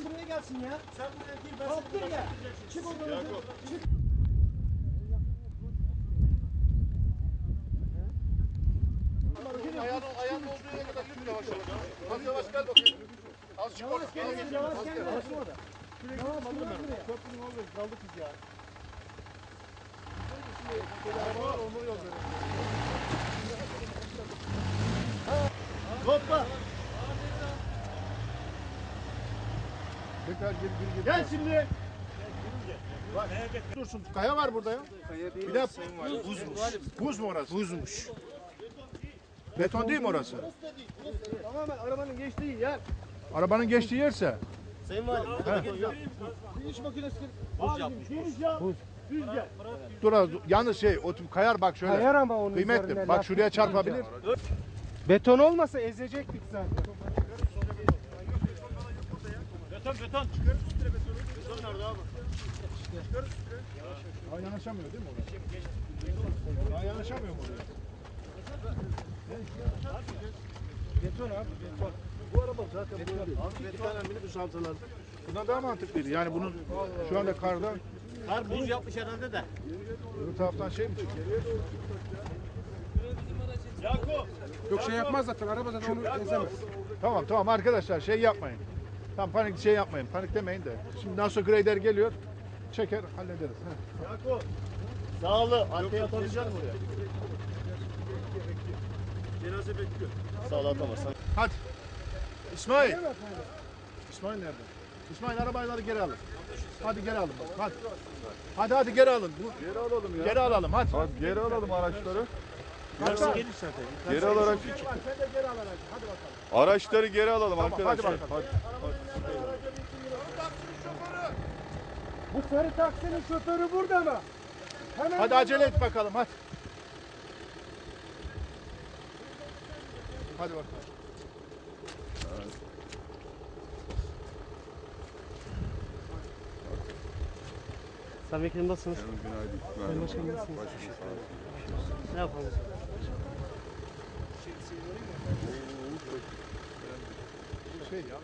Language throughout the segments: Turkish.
gelsin buraya gelsin ya. Sen buraya gir ben Kalktın seni ya. Çık oradan. Yakup. Çık. Ayağın, ayağın olduğu yere kadar yürü yavaş yavaş. Az yavaş gel bakayım. Az çık. Geri gel. Yavaş Az gel. gel. Yavaş orada. Yavaş buraya. Köprünün orada kaldık biz ya. Araba var onu yol verelim. Hoppa. Tekrar geri geri geri. Gel şimdi. Bak. Dursun. Kaya var burada ya. Bir de buzmuş. Buz mu orası? Buzmuş. Beton değil mi orası? Tamamen arabanın geçtiği yer. Arabanın geçtiği yerse. Sayın Valim. Bir iş makinesi. Buz yapmış. Buz. Düz gel. Dur az. Yalnız şey o kayar bak şöyle. Kayar ama onun Kıymetli. Bak şuraya çarpabilir. Beton olmasa ezecektik zaten. Beton beton. Beton nerede abi? Daha yanaşamıyor değil mi oraya? Daha yanaşamıyor mu oraya? Beton abi beton. Bu araba zaten böyle değil. Abi bir tane minibüs alsalar. Bundan daha mantıklıydı. Yani bunun şu anda karda Kar buz yapmış herhalde de. öbür taraftan şey mi? Yok şey yapmaz zaten araba zaten onu ezemez. Tamam tamam arkadaşlar şey yapmayın. Tam panik şey yapmayın. Panik demeyin de. Şimdi nasıl grader geliyor. Çeker hallederiz. Yakup. Sağlı. Arkaya atabilecek misin buraya? Cenaze bekliyor. Sağlı atamazsan. Hadi. İsmail. İsmail nerede? İsmail arabayları geri alın. Hadi geri alın bak. Hadi. Hadi hadi geri alın. Bu, Geri alalım ya. geri alalım hadi. Hadi geri alalım araçları. Zaten. Geri alarak Sen de geri al aracı. Hadi bakalım. araçları geri alalım Tamam, hadi arkadaşlar. bakalım. Bu sarı taksinin şoförü burada mı? Hemen Hadi acele et bakalım hadi. Hadi bakalım. Sen vekilim nasılsınız? Günaydın. Sayın Başkanım? Ne yapalım? Şey ya.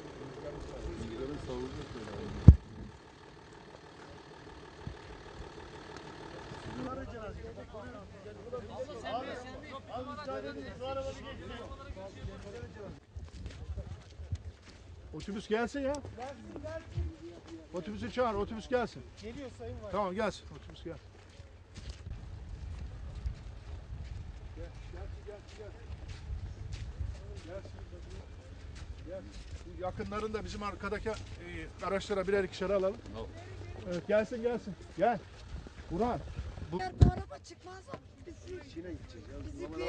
Otobüs gelsin ya. Otobüsü çağır, otobüs gelsin. Geliyor sayın var. Tamam gelsin, otobüs. Gel, gel, gel, gel. Gel şimdi, gel. Bu yakınların da bizim arkadaki e, araçlara birer ikişer alalım. Evet, gelsin gelsin. Gel. Burhan. Bu, Eğer bu araba çıkmazsa bizi, bizi bir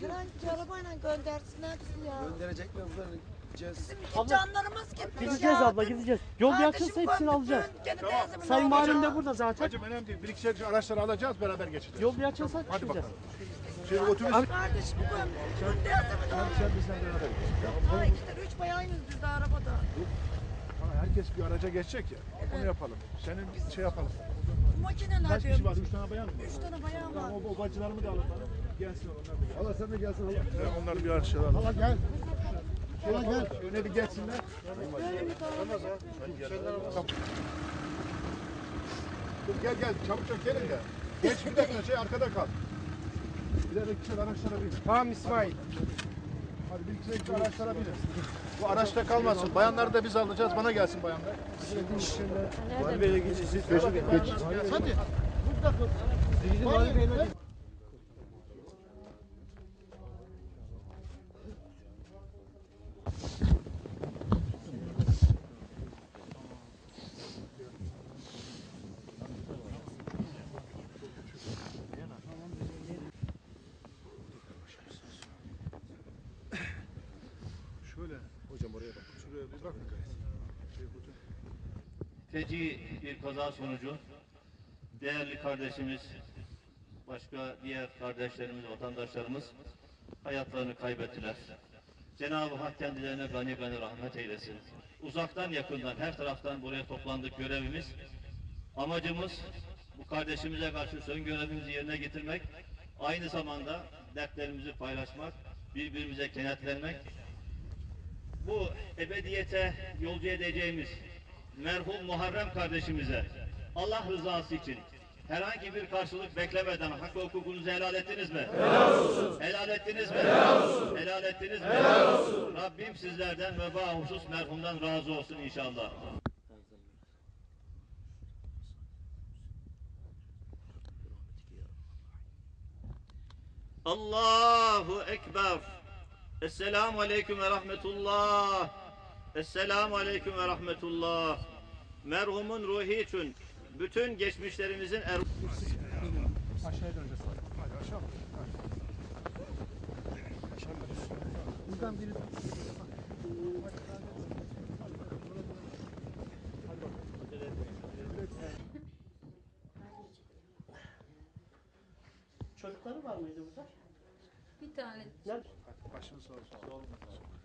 herhangi arabayla göndersinler bizi ya. Gönderecekler buradan gideceğiz. Bizim iki canlarımız gitmiş Gideceğiz ya. abla gideceğiz. Yol Kardeşim yakınsa hepsini alacağız. Tamam. Sayın. Valim de burada zaten. hacım önemli değil. Bir ikişer araçları alacağız, beraber geçeceğiz. Yol yakınsa Hadi çıkacağız. bakalım. Şimdi otobüs... Kardeşim gömdük. Gönderdim Tamam, sen bizden beraber git. Ha işte üç bayağıyız biz de arabada. Ama herkes bir araca geçecek ya. Onu yapalım. Senin şey yapalım. Bu makineler Kaç kişi var? Üç tane bayan mı? Üç tane bayağı var. Tamam, o, o bacılarımı da bana. Gelsin onlar da. Allah sen de gelsin Allah. Ya onları bir araçlara alalım. Allah gel. Allah gel. Öne bir geçsinler. Dur gel gel çabuk çabuk gelin de. Geç bir dakika şey arkada kal. Bir de ikişer araçlara binin. Tamam İsmail. Hadi bir ikişer araçlara binin. Bu araçta kalmasın. Bayanları da biz alacağız. Bana gelsin bayanlar. Geç. Hadi. Şöyle. Hocam oraya bak. Şuraya bir bak. Şey, burada. Feci bir kaza sonucu değerli kardeşimiz, başka diğer kardeşlerimiz, vatandaşlarımız hayatlarını kaybettiler. Cenab-ı Hak kendilerine gani gani rahmet eylesin. Uzaktan yakından her taraftan buraya toplandık görevimiz. Amacımız bu kardeşimize karşı son görevimizi yerine getirmek, aynı zamanda dertlerimizi paylaşmak, birbirimize kenetlenmek. Bu ebediyete yolcu edeceğimiz merhum Muharrem kardeşimize Allah rızası için herhangi bir karşılık beklemeden hak ve hukukunuzu helal ettiniz mi? Helal olsun. Helal ettiniz mi? Helal olsun. Helal ettiniz mi? Helal olsun. Rabbim sizlerden ve bahusus merhumdan razı olsun inşallah. Allahu Ekber. Esselamu Aleyküm ve Rahmetullah. Esselamu Aleyküm ve Rahmetullah. Merhumun ruhi için bütün geçmişlerimizin er... Aşağıya döneceğiz. Hadi aşağı. Buradan biri Çocukları var mıydı burada? Bir tane başını sağ olsun.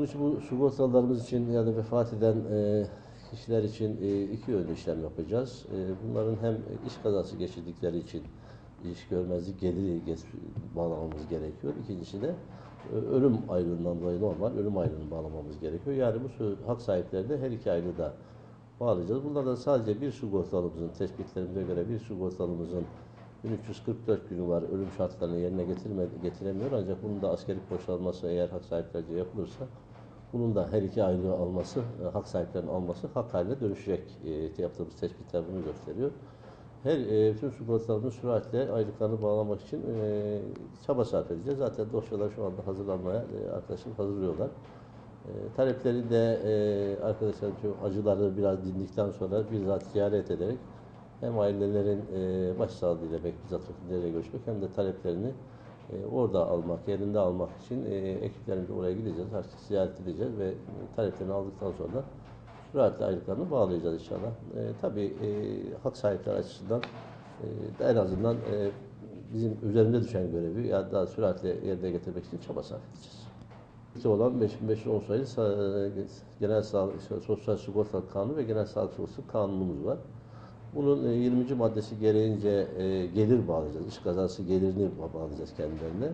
Bunun için bu sigortalarımız için yani vefat eden e, kişiler için e, iki yönlü işlem yapacağız. E, bunların hem iş kazası geçirdikleri için iş görmezlik geliri bağlamamız gerekiyor. İkincisi de e, ölüm aylığından dolayı normal ölüm aylığını bağlamamız gerekiyor. Yani bu hak sahiplerine her iki aylığı da bağlayacağız. Bunlardan sadece bir sigortalımızın tespitlerimize göre bir sigortalımızın 1344 günü var. Ölüm şartlarını yerine getirme, getiremiyor. Ancak bunun da askerlik boşalması eğer hak sahiplerce yapılırsa bunun da her iki aylığı alması, e, hak sahiplerinin alması hak haline dönüşecek. E, yaptığımız tespitler bunu gösteriyor. Her e, bütün sigortalarımız süratle aylıklarını bağlamak için e, çaba sarf edeceğiz. Zaten dosyalar şu anda hazırlanmaya e, arkadaşlar hazırlıyorlar. E, talepleri de e, arkadaşlar şu acıları biraz dindikten sonra bizzat ziyaret ederek hem ailelerin e, başsağlığıyla bizzat vakilleriyle görüşmek hem de taleplerini orada almak, yerinde almak için e, ekiplerimizle oraya gideceğiz, herkes ziyaret edeceğiz ve taleplerini aldıktan sonra süratle aylıklarını bağlayacağız inşallah. E, tabii e, hak sahipleri açısından e, en azından e, bizim üzerinde düşen görevi ya da süratle yerine getirmek için çaba sarf edeceğiz. İlk olan 5510 sayılı sa- Genel Sağlık, Sosyal Sigorta Kanunu ve Genel Sağlık Sigortası Kanunumuz var. Bunun e, 20. maddesi gereğince e, gelir bağlayacağız. İş kazası gelirini ba- bağlayacağız kendilerine.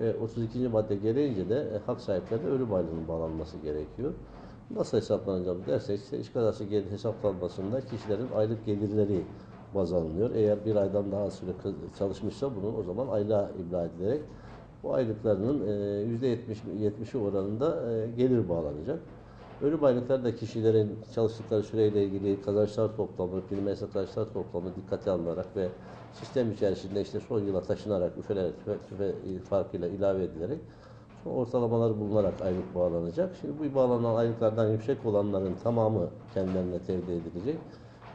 Ve 32. madde gereğince de e, hak sahiplerine ölüm aylığının bağlanması gerekiyor. Nasıl hesaplanacağımız dersek işte iş kazası gelir hesaplanmasında kişilerin aylık gelirleri baz alınıyor. Eğer bir aydan daha süre çalışmışsa bunun o zaman aylığa ibla edilerek bu aylıklarının e, %70-70'i oranında e, gelir bağlanacak. Ölüm aylıkları da kişilerin çalıştıkları süreyle ilgili kazançlar toplamı, prim kazançlar toplamı dikkate alınarak ve sistem içerisinde işte son yıla taşınarak, üfeler, tüfe, tüfe farkıyla ilave edilerek son ortalamalar bulunarak aylık bağlanacak. Şimdi bu bağlanan aylıklardan yüksek olanların tamamı kendilerine tevdi edilecek.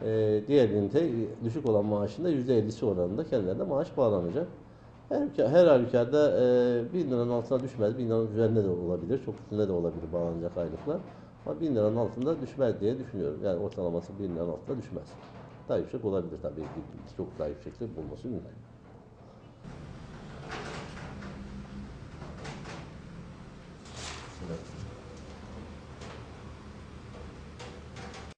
Ee, diğerinin de düşük olan maaşında %50'si oranında kendilerine maaş bağlanacak. Her, her halükarda e, 1000 liranın altına düşmez, 1000 liranın üzerinde de olabilir, çok üstünde de olabilir bağlanacak aylıklar. Ama 1000 liranın altında düşmez diye düşünüyorum. Yani ortalaması 1000 liranın altında düşmez. Daha yüksek olabilir tabii. Çok daha yüksek de olması mümkün.